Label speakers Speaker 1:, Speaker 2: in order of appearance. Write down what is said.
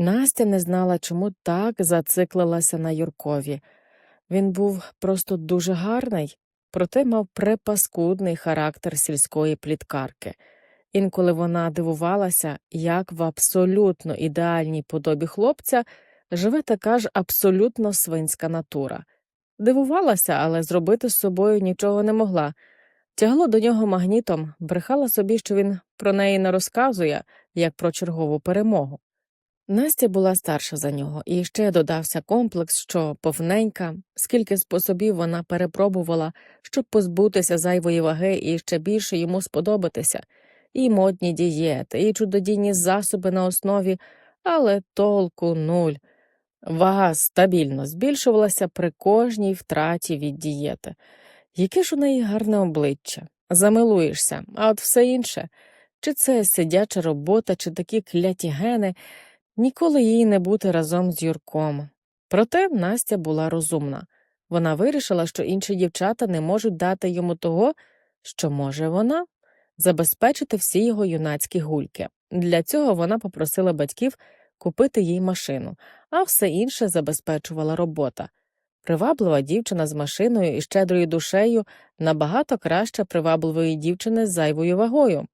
Speaker 1: Настя не знала, чому так зациклилася на Юркові. Він був просто дуже гарний, проте мав препаскудний характер сільської пліткарки. Інколи вона дивувалася, як в абсолютно ідеальній подобі хлопця живе така ж абсолютно свинська натура. Дивувалася, але зробити з собою нічого не могла. Тягло до нього магнітом, брехала собі, що він про неї не розказує, як про чергову перемогу. Настя була старша за нього, і ще додався комплекс, що повненька, скільки способів вона перепробувала, щоб позбутися зайвої ваги і ще більше йому сподобатися, і модні дієти, і чудодійні засоби на основі, але толку нуль. Вага стабільно збільшувалася при кожній втраті від дієти. Яке ж у неї гарне обличчя, замилуєшся, а от все інше, чи це сидяча робота, чи такі кляті гени, ніколи їй не бути разом з Юрком. Проте Настя була розумна. Вона вирішила, що інші дівчата не можуть дати йому того, що може вона забезпечити всі його юнацькі гульки. Для цього вона попросила батьків купити їй машину, а все інше забезпечувала робота. Приваблива дівчина з машиною і щедрою душею набагато краще привабливої дівчини з зайвою вагою.